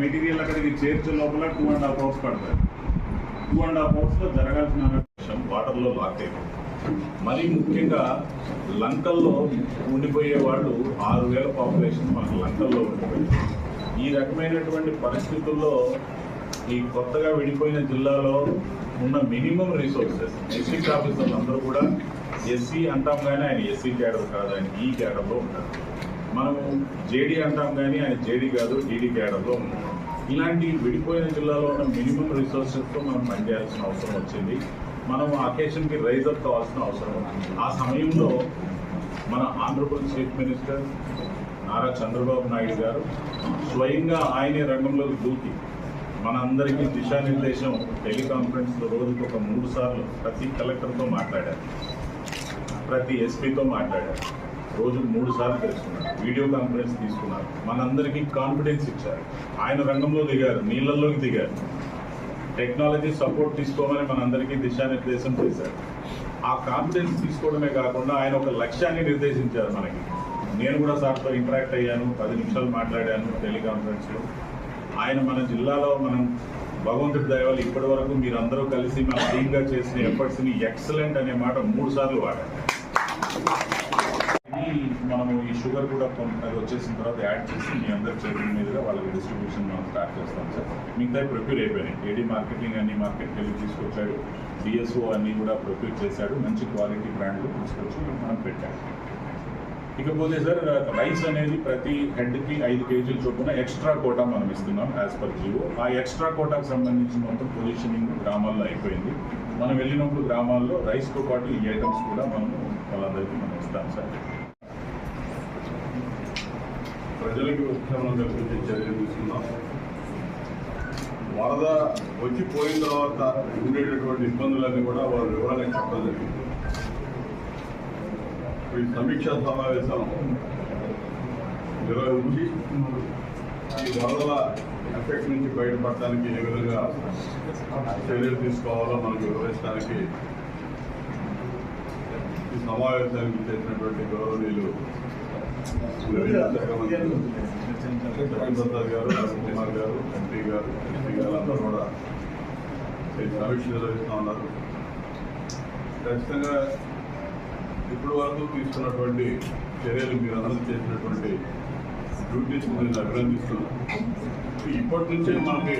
Material అక్కడికి చేర్చే లోపల టూ అండ్ హాఫ్ అవర్స్ పడతాయి టూ అండ్ హాఫ్ అవర్స్లో జరగాల్సిన విషయం వాటర్లో లాక్ అయిపోయింది మరీ ముఖ్యంగా లంకల్లో ఉండిపోయే వాళ్ళు ఆరు వేల పాపులేషన్ మనకు లంకల్లో ఉండిపోయింది ఈ రకమైనటువంటి పరిస్థితుల్లో ఈ కొత్తగా విడిపోయిన జిల్లాలో ఉన్న మినిమం రిసోర్సెస్ డిస్ట్రిక్ట్ ఆఫీసర్లు అందరూ కూడా ఎస్సీ అంటాం కానీ ఆయన ఎస్సీ క్యాడర్ కాదు ఆయన e ఈ క్యాడర్లో ఉంటారు. మనము జేడీ అంటాం కానీ ఆయన జేడీ కాదు డీడీ క్యాడర్లో ఉన్నాం. ఇలాంటి విడిపోయిన జిల్లాలో ఉన్న మినిమం రిసోర్సెస్తో మనం పనిచేయాల్సిన అవసరం వచ్చింది. మనం అకేషన్కి రైజ్ అప్ కావాల్సిన అవసరం ఉంది ఆ సమయంలో మన ఆంధ్రప్రదేశ్ చీఫ్ మినిస్టర్ నారా చంద్రబాబు నాయుడు గారు స్వయంగా ఆయనే రంగంలోకి దూకి మనందరికీ దిశానిర్దేశం టెలికాన్ఫరెన్స్లో రోజుకు ఒక మూడు సార్లు ప్రతి కలెక్టర్తో మాట్లాడారు ప్రతి ఎస్పీతో మాట్లాడారు. రోజు మూడు సార్లు తెలుసుకున్నారు. వీడియో కాన్ఫరెన్స్ తీసుకున్నారు. మనందరికీ కాన్ఫిడెన్స్ ఇచ్చారు. ఆయన రంగంలో దిగారు నీళ్ళల్లోకి దిగారు. టెక్నాలజీ సపోర్ట్ తీసుకోమని మనందరికీ దిశానిర్దేశం చేశారు. ఆ కాన్ఫిడెన్స్ తీసుకోవడమే కాకుండా ఆయన ఒక లక్ష్యాన్ని నిర్దేశించారు మనకి. నేను కూడా సార్తో ఇంటరాక్ట్ అయ్యాను పది నిమిషాలు మాట్లాడాను టెలికాన్ఫరెన్స్లో ఆయన మన జిల్లాలో మనం భగవంతుడి దయవల్ల ఇప్పటి వరకు మీరందరూ కలిసి మన టీమ్గా చేసిన ఎఫర్ట్స్ని ఎక్సలెంట్ అనే మాట మూడు సార్లు వాడారు. మనము ఈ షుగర్ కూడా కొంత అది వచ్చేసిన తర్వాత యాడ్ చేసి మీ అందరి చేతుల మీదుగా వాళ్ళకి డిస్ట్రిబ్యూషన్ మనం స్టార్ట్ చేస్తాం సార్. మిగతా ప్రొక్యూర్ అయిపోయినాయి. ఏడీ మార్కెటింగ్ అన్ని మార్కెట్కి వెళ్ళి తీసుకొచ్చాడు. డిఎస్ఓ అన్నీ కూడా ప్రొక్యూర్ చేశాడు. మంచి క్వాలిటీ బ్రాండ్లు తీసుకొచ్చి మనం పెట్టాము ఇకపోతే సార్ రైస్ అనేది ప్రతి హెడ్కి ఐదు కేజీల చొప్పున ఎక్స్ట్రా కోటా మనం ఇస్తున్నాం యాజ్ పర్ జియో ఆ ఎక్స్ట్రా కోటాకు సంబంధించిన మొత్తం పొజిషనింగ్ గ్రామాల్లో అయిపోయింది. మనం వెళ్ళినప్పుడు గ్రామాల్లో రైస్తో పాటు ఈ ఐటమ్స్ కూడా మనం వాళ్ళందరికీ మనం ఇస్తాం సార్. ప్రజలకు ఉత్సాహం కల్పించే చర్యలు తీసుకున్నాం వరద వచ్చి పోయిన తర్వాత ఉండేటటువంటి ఇబ్బందులన్నీ కూడా వారు వివరంగా చెప్పడం జరిగింది. ఈ సమీక్షా సమావేశం నిర్వహించి ఈ వరదల ఎఫెక్ట్ నుంచి బయటపడటానికి ఏ విధంగా చర్యలు తీసుకోవాలో మనకు వివరించడానికి ఈ సమావేశానికి చేసినటువంటి గౌరవనీయులు గారు కుమార్ గారు ఎంపీ గారు ఎస్పీ గారు అందరూ కూడా సమీక్ష నిర్వహిస్తూ ఉన్నారు ఖచ్చితంగా ఇప్పటి వరకు తీసుకున్నటువంటి చర్యలు మీరు అందరూ చేసినటువంటి డ్యూటీస్ నేను అభినందిస్తున్నాను ఇప్పటి నుంచే మనకి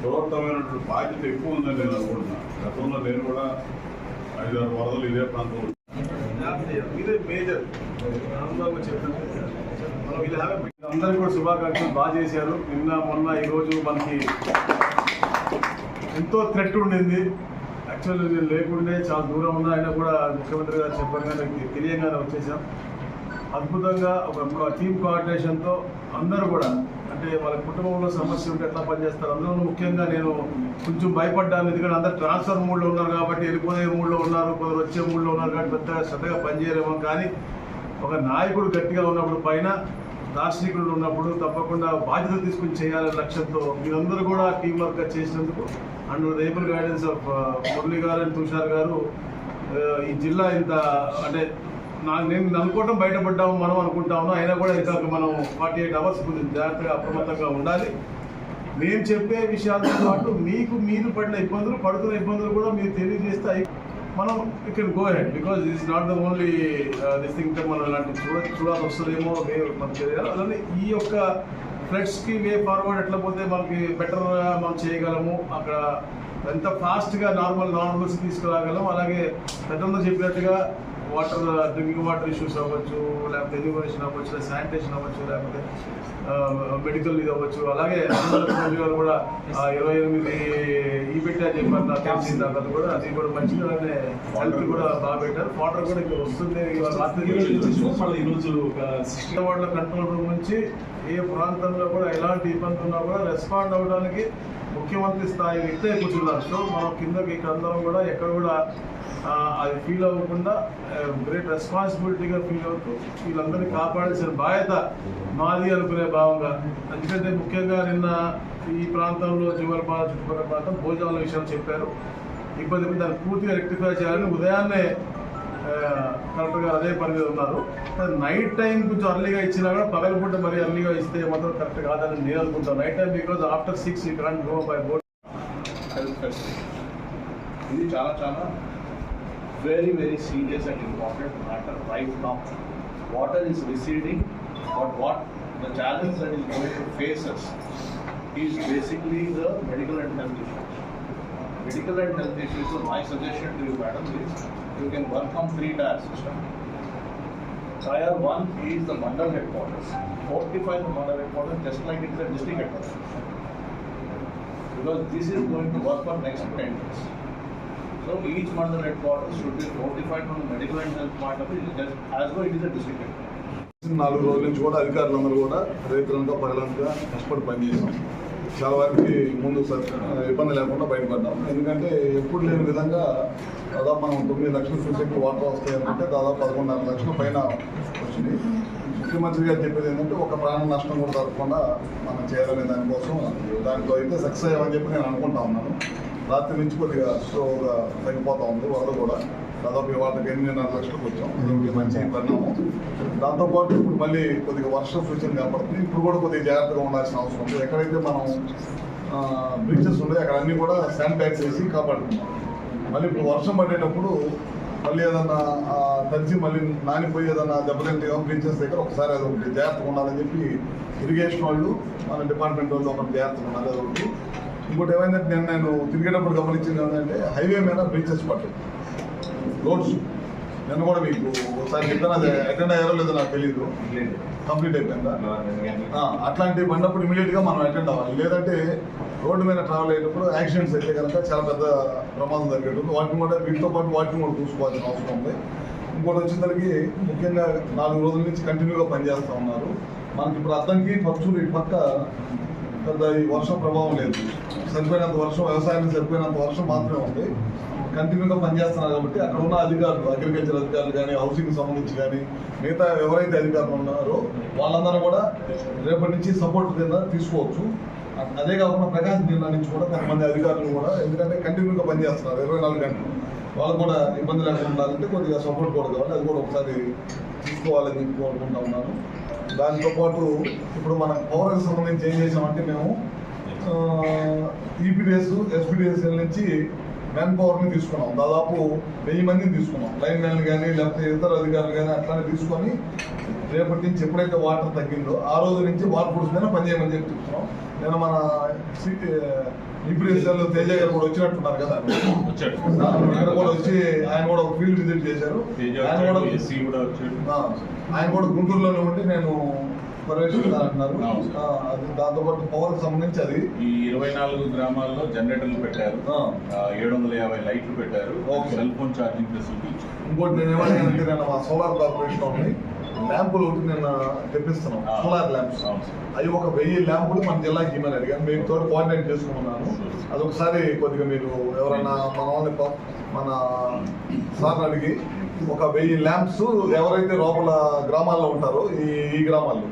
ప్రవర్తమైనటువంటి బాధ్యత ఎక్కువ ఉందని నేను అనుకుంటున్నాను గతంలో నేను కూడా ఐదారు వరదలు ఇదే ప్రాంతంలో ఇదే మేజర్ అందరికీ కూడా శుభాకాంక్షలు బాగా చేశారు. నిన్న మొన్న ఈ రోజు మనకి ఎంతో థ్రెట్ ఉండింది. యాక్చువల్లీ నేను లేకుండే చాలా దూరం ఉన్నా అయినా కూడా ముఖ్యమంత్రి గారు చెప్పగానే తెలియగానే వచ్చేసాం. అద్భుతంగా ఒక టీమ్ కోఆర్డినేషన్తో అందరూ కూడా అంటే వాళ్ళ కుటుంబంలో సమస్య ఉంటే ఎట్లా పనిచేస్తారు? అందులో ముఖ్యంగా నేను కొంచెం భయపడ్డాను. ఎందుకంటే అందరు ట్రాన్స్ఫర్ మూడ్లో ఉన్నారు కాబట్టి వెళ్ళిపోయే మూడ్లో ఉన్నారు. కొందరు వచ్చే మూడ్లో ఉన్నారు కాబట్టి పెద్దగా శ్రద్ధగా పనిచేయలేమో. కానీ ఒక నాయకుడు గట్టిగా ఉన్నప్పుడు పైన దార్శనికులు ఉన్నప్పుడు తప్పకుండా బాధ్యత తీసుకుని చేయాలనే లక్ష్యంతో మీరందరూ కూడా టీం వర్క్ చేసినందుకు and proper guidance of Murali garu and Tushar గారు uh, ఈ జిల్లా ఇంత అంటే నాకు నేను అనుకోవటం బయటపడ్డాము మనం అనుకుంటాము అయినా కూడా ఇంకా మనం ఫార్టీ ఎయిట్ అవర్స్ కొంచెం జాగ్రత్తగా అప్రమత్తంగా ఉండాలి. మేము చెప్పే విషయాలతో పాటు మీకు మీరు పడిన ఇబ్బందులు పడుతున్న ఇబ్బందులు కూడా మీరు తెలియజేస్తే మనం మనం ఇక్కడ go ahead because is not the only this thing మనం ఇలాంటి చూడ చూడాల్సి వస్తుందేమో మేము మనకు తెలియాలి. అలానే ఈ యొక్క ఫ్లడ్స్కి వే ఫార్వర్డ్ ఎట్లా పోతే మనకి బెటర్గా మనం చేయగలము. అక్కడ ఎంత ఫాస్ట్గా నార్మల్ నార్మల్స్ తీసుకురాగలం. అలాగే పెద్దలు చెప్పినట్టుగా వాటర్ డ్రింకింగ్ వాటర్ ఇష్యూస్ అవ్వచ్చు లేకపోతే ఎడ్యుకేషన్ అవ్వచ్చు లేదా శానిటేషన్ అవ్వచ్చు లేకపోతే మెడికల్ ఇది అవ్వచ్చు. అలాగే గారు కూడా ఇరవై ఎనిమిది ఈ పెట్టా చెప్పారు నాకు తెలిసింది నాకు అది కూడా అది కూడా మంచిగానే హెల్త్ కూడా బాగా పెట్టారు. వాటర్ కూడా ఇక్కడ వస్తుంది ఇవాళ రాత్రి ఈరోజు ఒక వాళ్ళ కంట్రోల్ రూమ్ నుంచి ఏ ప్రాంతంలో కూడా ఎలాంటి ఇబ్బంది ఉన్నా కూడా రెస్పాండ్ అవ్వడానికి ముఖ్యమంత్రి స్థాయి వ్యక్తే కూర్చున్నారు. సో మనం కిందకి అందరం కూడా ఎక్కడ కూడా అది ఫీల్ అవ్వకుండా గ్రేట్ రెస్పాన్సిబిలిటీగా ఫీల్ అవుతూ వీళ్ళందరినీ కాపాడాల్సిన బాధ్యత మాది అనుకునే భావంగా. ఎందుకంటే ముఖ్యంగా నిన్న ఈ ప్రాంతంలో జీవనపాల చుట్టుపక్కల ప్రాంతం భోజనాల విషయం చెప్పారు. ఇబ్బంది దాన్ని పూర్తిగా రెక్టిఫై చేయాలని ఉదయాన్నే కరెక్ట్గా అదే పని ఉన్నారు. నైట్ టైం కొంచెం అర్లీగా ఇచ్చినా కూడా పగలపూట మరి అర్లీగా ఇస్తే మాత్రం కరెక్ట్ కాదని నేను అనుకుంటాను night time because after six you can't go by boat ఇది చాలా చాలా very very serious and important matter right నా water is receding but what the challenge that is going to faces is basically the medical and health issues medical and health issues my suggestion to you madam madam, you can work on three tier system. Tier one is the mandal headquarters, fortify the mandal headquarters just like it is a district headquarters. Because this is going to work for next 10 years. So each mandal headquarters should be fortified from the medical and health point of view, just as though it is a district headquarters. నాలుగు రోజుల నుంచి కూడా అధికారులందరూ కూడా రైతులంతా ప్రజలంతా కష్టపడి పనిచేసాం చాలా వరకు ముందు ఇబ్బంది లేకుండా బయటపడ్డాం. ఎందుకంటే ఎప్పుడు లేని విధంగా దాదాపు మనం తొమ్మిది లక్షల ఫ్యూసెక్ వాటర్ వస్తాయంటే దాదాపు పదకొండున్నర లక్షల పైన వచ్చింది. ముఖ్యమంత్రి గారు చెప్పేది ఏంటంటే ఒక ప్రాణ నష్టం కూడా జరగకుండా మనం చేయాలనే దానికోసం దాంట్లో అయితే సక్సెస్ అయ్యామని చెప్పి నేను అనుకుంటా ఉన్నాను. రాత్రి నుంచి కొద్దిగా స్లోగా తగ్గిపోతూ ఉంది వరద కూడా. దాదాపు వాళ్ళకి ఎనిమిదిన్నర లక్షలకు వచ్చాం. ఇది మంచి పరిణామం. దాంతోపాటు ఇప్పుడు మళ్ళీ కొద్దిగా వర్ష సూచన కనపడుతుంది ఇప్పుడు కూడా కొద్దిగా జాగ్రత్తగా ఉండాల్సిన అవసరం ఉంది. ఎక్కడైతే మనం బ్రిడ్జెస్ ఉన్నాయో అక్కడ అన్నీ కూడా శానిటైజ్ చేసి కాపాడుతున్నాం మళ్ళీ ఇప్పుడు వర్షం పడేటప్పుడు మళ్ళీ ఏదన్నా ఆ, తడిచి మళ్ళీ నానిపోయి ఏదన్నా దెబ్బతింటే బ్రిడ్జెస్ దగ్గర ఒకసారి అది ఒకటి జాగ్రత్తగా ఉండాలని చెప్పి ఇరిగేషన్ వాళ్ళు మన డిపార్ట్మెంట్ వాళ్ళు ఒకటి జాగ్రత్తగా ఉండాలి అదొకటి ఇంకోటి ఏమైందంటే నేను నేను తిరిగేటప్పుడు గమనించింది ఏంటంటే హైవే మీద బ్రిడ్జెస్ పట్టు రోడ్స్ నేను కూడా మీకు ఒకసారి చెప్పాను అది అటెండ్ అయ్యారో లేదో నాకు తెలియదు కంప్లీట్ అయిపోయిందా? ఆ, అట్లాంటివి పడినప్పుడు ఇమీడియట్గా మనం అటెండ్ అవ్వాలి. లేదంటే రోడ్డు మీద ట్రావెల్ అయ్యేటప్పుడు యాక్సిడెంట్స్ అయితే కనుక చాలా పెద్ద ప్రమాదం జరిగేటుంది వాటిని కూడా వీటితో పాటు వాటిని కూడా చూసుకోవాల్సిన అవసరం ఉంది. ఇంకోటి వచ్చేసరికి ముఖ్యంగా నాలుగు రోజుల నుంచి కంటిన్యూగా పనిచేస్తూ ఉన్నారు. మనకి ఇప్పుడు అద్దంకి పచ్చులు ఇటు పక్క పెద్ద ఈ వర్షం ప్రభావం లేదు. సరిపోయినంత వర్షం వ్యవసాయానికి సరిపోయినంత వర్షం మాత్రమే ఉంది. కంటిన్యూగా పనిచేస్తున్నారు కాబట్టి అక్కడ ఉన్న అధికారులు అగ్రికల్చర్ అధికారులు కానీ హౌసింగ్ సంబంధించి కానీ మిగతా ఎవరైతే అధికారులు ఉన్నారో వాళ్ళందరూ కూడా రేపటి నుంచి సపోర్ట్ కింద తీసుకోవచ్చు. అదే కాకుండా ప్రకాశం జిల్లా నుంచి కూడా కొంతమంది అధికారులు కూడా ఎందుకంటే కంటిన్యూగా పనిచేస్తున్నారు ఇరవై నాలుగు గంటలు. వాళ్ళకు కూడా ఇబ్బంది లేకుండా ఉండాలంటే కొద్దిగా సపోర్ట్ కూడా కావాలి. అది కూడా ఒకసారి తీసుకోవాలని చెప్పి కోరుకుంటా ఉన్నాను. దాంతోపాటు ఇప్పుడు మనం పౌరకు సంబంధించి ఏం చేసామంటే మేము ఈపీడిఎస్ ఎస్పీడిఎస్ఎల్ నుంచి మ్యాన్ పవర్ని తీసుకున్నాం. దాదాపు వెయ్యి మందిని తీసుకున్నాం. లైన్ మ్యాన్ కానీ లేకపోతే ఇతర అధికారులు కానీ అట్లానే తీసుకొని రేపటి నుంచి ఎప్పుడైతే వాటర్ తగ్గిందో ఆ రోజు నుంచి వాటర్ ఫోర్స్ మీద పనిచేయమని చెప్పి చెప్తున్నాం. నేను మన ఈపీడిఎస్ఎల్ తేజ గారు కూడా వచ్చినట్టున్నారు కదా. వచ్చాడు. ఇక్కడ కూడా వచ్చి ఆయన కూడా ఒక ఫీల్డ్ విజిట్ చేశారు. ఆయన కూడా ఆయన కూడా గుంటూరులోనే ఉండి నేను అది దాంతోపాటు పవర్ సంబంధించి అది. ఈ ఇరవై నాలుగు గ్రామాల్లో జనరేటర్లు పెట్టారు. ఏడు వందల యాభై లైట్లు పెట్టారు. సెల్ ఫోన్ ఛార్జింగ్ ఫెసిలిటీ ఇంకోటి నేను ఏమడిగానంటే నేను మా సోలార్ కార్పొరేషన్ ఉంది ల్యాంపులు ఒకటి నేను తెప్పిస్తున్నాం ఆ. Solar lamps. అవి ఒక వెయ్యి ల్యాంపులు మన జిల్లాకి ఇవ్వమని అడిగాను. మేము తోటి కోఆర్డినేట్ చేసుకున్నాను అది ఒకసారి కొద్దిగా మీరు ఎవరైనా మన వాళ్ళని మన సార్ని అడిగి ఒక వెయ్యి ల్యాంప్స్ ఎవరైతే లోపల గ్రామాల్లో ఉంటారో ఈ ఈ గ్రామాల్లో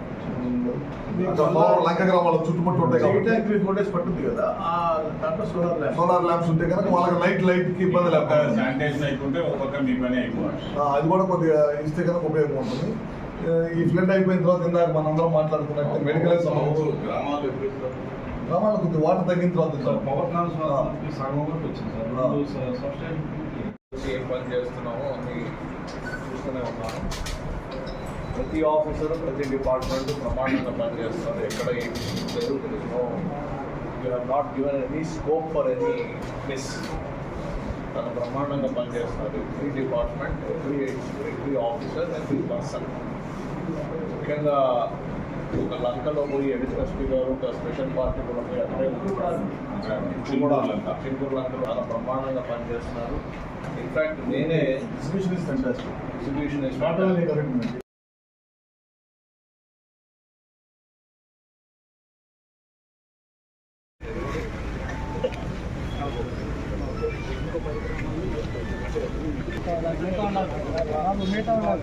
లంక గ్రామాల్లో చుట్టుముట్టు ఉంటాయి డేస్ పట్టుద్ది కదా. ఆ దాంట్లో సోలార్ ల్యాంప్ సోలార్ ల్యాంప్స్ ఉంటే కనుక వాళ్ళకి లైట్ లైట్కి ఇబ్బంది లేకుండా. అది కూడా కొద్దిగా ఇస్తే కనుక ఉపయోగం ఉంటుంది. ఈ ఫ్లడ్ అయిపోయిన తర్వాత ఇందాక మనందరం మాట్లాడుకున్నట్టు మెడికల్ గ్రామాలు? గ్రామాల్లో కొద్దిగా వాటర్ తగ్గిన తర్వాత ఇద్దాం. పవర్ సగం వరకు వచ్చింది సార్. ఏం పని చేస్తున్నామో అన్ని చూస్తూనే ఉన్నాను. ప్రతి ఆఫీసర్ ప్రతి డిపార్ట్మెంట్ ప్రమాణంగా పనిచేస్తారు ఎక్కడ ఏం లేదు no you have not given any scope for any miss తన బ్రహ్మాండంగా పనిచేస్తారు every department every every officer every person ముఖ్యంగా ఒక లంకలో పోయి ఎస్పీ గారు ఒక స్పెషల్ పార్టీ కూడా పోయి అక్కడే ఉంటున్నారు చిన్నూరు లంక. లంక చాలా బ్రహ్మాండంగా పనిచేస్తున్నారు. ఇన్ఫాక్ట్ నేనే is fantastic. Exhibition Not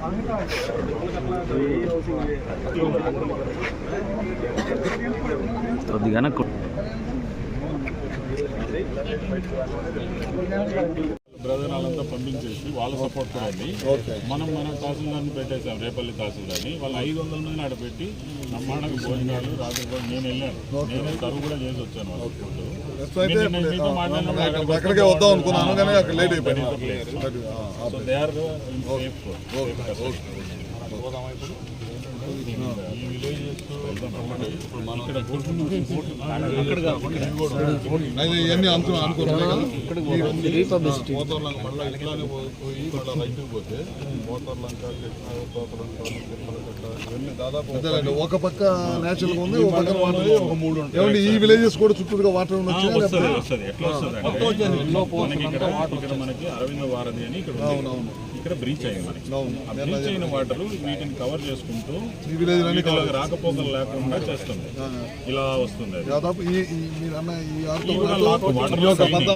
only brother వాళ్ళంతా పంపించేసి వాళ్ళ సపోర్ట్ కూడా ఉంది మనం మన తహసీల్దార్ని పెట్టేసాం రేపల్లి తహసీల్దార్ని. వాళ్ళు ఐదు వందల మందిని ఆడ పెట్టి నమ్మాడకు భోజనాలు రాత్రి నేను వెళ్ళాను. నేను కరువు కూడా చేసి వచ్చాను వాళ్ళ ఫుడ్. నెక్స్ట్ అయితే అక్కడ- అక్కడికి వద్దాం అనుకున్నాను కానీ అక్కడ లేట్ అయిపోయింది. ఈ విలేజెస్ ఇప్పుడు మనం ఇక్కడ మోతర్లంక మళ్ళీ ఇట్లానే పోయి మళ్ళీ పోతే మోతర్లంక తోతలంక ఇవన్నీ దాదాపు ఒక పక్క నేచురల్ ఉంది ఒక పక్క వాటర్ ఒక మూడు ఉంటాయి. ఈ విలేజెస్ కూడా చుట్టూగా వాటర్ ఉండొచ్చు వస్తుంది ఎట్లా వస్తుంది మనకి అరవింద వారధి అని ఇక్కడ. అవునవును. ఇక్కడ బ్రీచ్ అయింది మనకి. అవును. ఆ బ్రీచ్ అయిన వాటర్ వీటిని కవర్ చేసుకుంటూ రాకపోకలు లేకుండా చేస్తుంది. ఇలా వస్తుంది అది. దాదాపు ఈ ఈ- మీరు అన్న ఈ ఈ